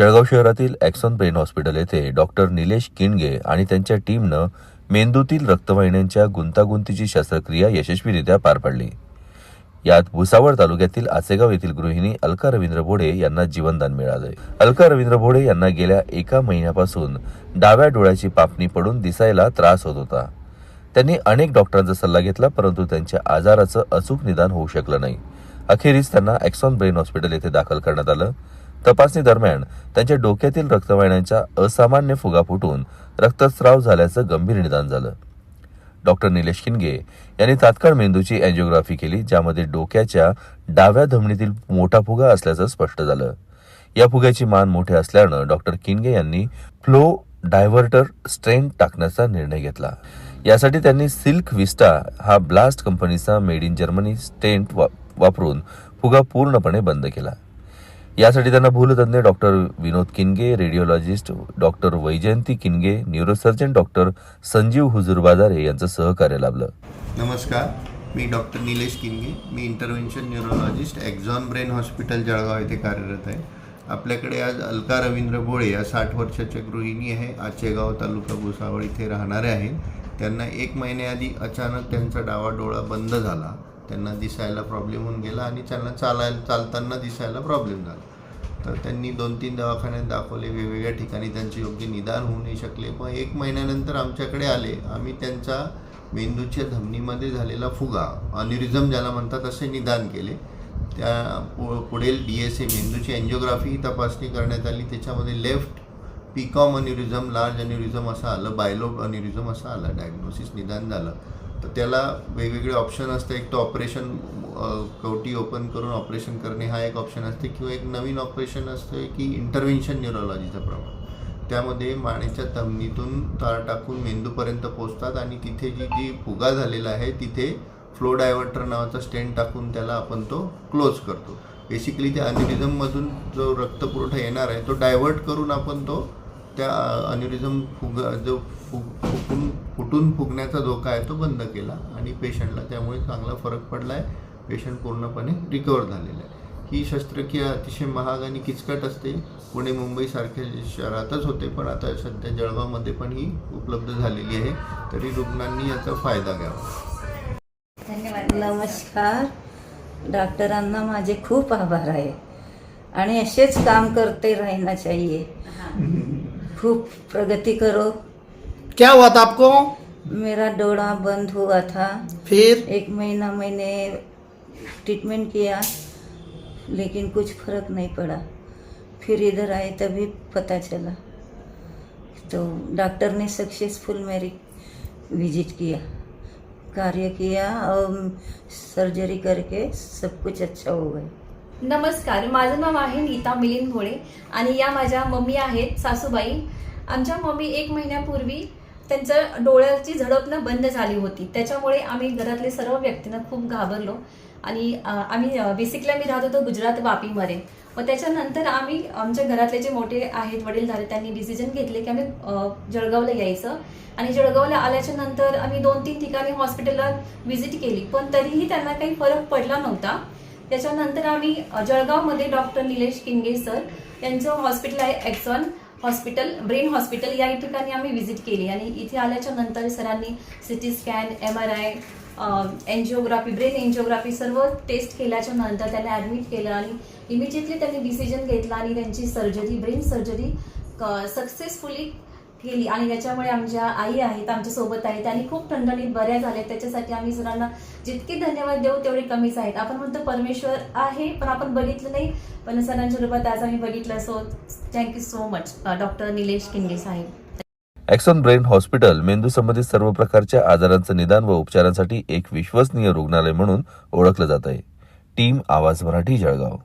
जळगाव शहरातील Axon brain hospital येथे doctor Nilesh Kinge आणि त्यांच्या टीमनं मेंदूतील रक्तवाहिन्यांच्या गुंतागुंतीची शस्त्रक्रिया यशस्वीरित्या पार पाडली. यात भुसावळ तालुक्यातील आसेगाव येथील गृहिणी अलका रवींद्र बोडे यांना जीवनदान मिळालंय. अलका रवींद्र बोडे यांना गेल्या एका महिन्यापासून डाव्या डोळ्याची पापणी पडून दिसायला त्रास होत होता. त्यांनी अनेक डॉक्टरांचा सल्ला घेतला परंतु त्यांच्या आजाराचं अचूक निदान होऊ शकलं नाही. अखेरीस त्यांना ॲक्सॉन ब्रेन हॉस्पिटल येथे दाखल करण्यात आलं. तपासणी दरम्यान त्यांच्या डोक्यातील रक्तवाहिन्यांच्या असामान्य फुगा फुटून रक्तस्राव झाल्याचं गंभीर निदान झालं. डॉक्टर निलेश किनगे यांनी तात्काळ मेंदूची अँजिओग्राफी केली ज्यामध्ये डोक्याच्या डाव्या धमनीतील मोठा फुगा असल्याचं स्पष्ट झालं. या फुग्याची मान मोठे असल्यानं डॉक्टर किनगे यांनी फ्लो डायव्हर्टर स्ट्रेंट टाकण्याचा निर्णय घेतला. यासाठी त्यांनी सिल्क विस्टा हा ब्लास्ट कंपनीचा मेड इन जर्मनी स्टेंट वा- वापरून फुगा पूर्णपणे बंद केला. यासाठी त्यांना भूलतज्ञ doctor Vinod Kinge radiologist doctor Vaijayanti Kinge neurosurgeon doctor Sanjeev Hujur Bajare यांचं सहकार्य लाभलं. नमस्कार मी डॉक्टर निलेश किनगे. मी intervention neurologist Axon brain hospital Jalgaon येथे कार्यरत आहे. आपल्याकडे आज अलका रवींद्र भोळे या साठ वर्षाच्या गृहिणी आहे. आचेगाव तालुका भुसावळ इथे राहणारे आहेत. त्यांना एक महिन्याआधी अचानक त्यांचा डावा डोळा बंद झाला. त्यांना दिसायला प्रॉब्लेम होऊन गेला आणि त्यांना चालायला चालताना दिसायला प्रॉब्लेम झाला. तर त्यांनी दोन तीन दवाखान्यात दाखवले वेगवेगळ्या ठिकाणी त्यांचे योग्य निदान होऊ नाही शकले. पण एक महिन्यानंतर आमच्याकडे आले. आम्ही त्यांचा मेंदूच्या धमनीमध्ये झालेला फुगा अनिरिझम ज्याला म्हणतात असे निदान केले. त्या पु पुढील डी एस ए मेंदूची अँजिओग्राफी तपासणी करण्यात आली. त्याच्यामध्ये लेफ्ट पिकॉम अनिरिझम लार्ज अनिरिझम असं आलं बायलोब अनिरिझम असं आलं. डायग्नोसिस निदान झालं. तर त्याला वेगवेगळे ऑप्शन असते. एक तर ऑपरेशन कवटी ओपन करून ऑपरेशन करणे हा एक ऑप्शन असते. किंवा एक नवीन ऑपरेशन असते की इंटरव्हेन्शन न्यूरोलॉजीचं प्रमाण. त्यामध्ये मानेच्या तमनीतून तार टाकून मेंदूपर्यंत पोचतात आणि तिथे जी जी फुगा झालेला आहे तिथे फ्लो डायव्हर्टर नावाचा स्टेंट टाकून त्याला आपण तो क्लोज करतो. बेसिकली त्या अन्युरिझममधून जो रक्तपुरवठा येणार आहे तो डायव्हर्ट करून आपण तो त्या अन्युरिझम फुगा जो फुग फुकून फुटून फुगण्याचा धोका आहे तो बंद केला आणि पेशंटला त्यामुळे चांगला फरक पडला आहे पेशंट पूर्णपणे रिकवर झालेला आहे. ही शस्त्रक्रिया अतिशय महाग आणि किचकट असते. पुणे मुंबईसारख्या शहरातच होते पण आता सध्या जळगावमध्ये पण ही उपलब्ध झालेली आहे. तरी रुग्णांनी याचा फायदा घ्यावा. धन्यवाद. नमस्कार. डॉक्टरांना माझे खूप आभार आहे. आणि असेच काम करते रहना चाहिए. खूप प्रगति करो. क्या हुआ था आपको? मेरा डोड़ा बंद हुआ था। फिर? एक महीना मैंने ट्रीटमेंट किया लेकिन कुछ फर्क नहीं पड़ा। फिर इधर आए तभी पता चला। तो डॉक्टर ने सक्सेसफुल मेरी विजिट किया। कार्य किया और सर्जरी करके सब कुछ अच्छा हो गया। नमस्कार माझं नाव आहे नीता मिलिंद भोळे आणि या माझ्या मम्मी आहेत सासूबाई. आमच्या मम्मी एक महिन्यापूर्वी त्यांचं डोळ्याची झडपणं बंद झाली होती. त्याच्यामुळे आम्ही घरातले सर्व व्यक्तींना खूप घाबरलो. आणि आम्ही बेसिकली आम्ही राहत होतो गुजरात वापीमध्ये. मग त्याच्यानंतर आम्ही आमच्या घरातले जे मोठे आहेत वडील झाले त्यांनी डिसिजन घेतले की आम्ही जळगावला यायचं. आणि जळगावला आल्याच्यानंतर आम्ही दोन तीन ठिकाणी हॉस्पिटलला व्हिजिट केली. पण तरीही त्यांना काही फरक पडला नव्हता. त्याच्यानंतर आम्ही जळगावमध्ये डॉक्टर निलेश किंगे सर यांचं हॉस्पिटल आहे एक्सॉन हॉस्पिटल ब्रेन हॉस्पिटल या ठिकाणी आम्ही व्हिजिट केली. आणि इथे आल्याच्यानंतर सरांनी CT scan M R I angiography brain angiography सर्व टेस्ट केल्याच्यानंतर त्यांना ॲडमिट केलं आणि इमिजिएटली त्यांनी डिसिजन घेतला आणि त्यांची सर्जरी ब्रेन सर्जरी सक्सेसफुली केली आणि याच्यामुळे आमच्या आई आहेत आमच्यासोबत आहेत. आणि खूप ठणठणीत बऱ्या झाल्या त्याच्यासाठी आम्ही सरांना जितके धन्यवाद देऊ तेवढे कमीच आहेत. आपण म्हणतो परमेश्वर आहे पण आपण बघितलं नाही. पण सरांच्या रूपात आज आम्ही बघितलं so thank you so much doctor Nilesh Kinge Saheb. Axon brain hospital मेंदू संबंधित सर्व प्रकारच्या आजारांचं निदान व उपचारांसाठी एक विश्वसनीय रुग्णालय म्हणून ओळखलं जात आहे. टीम आवाज मराठी जळगाव.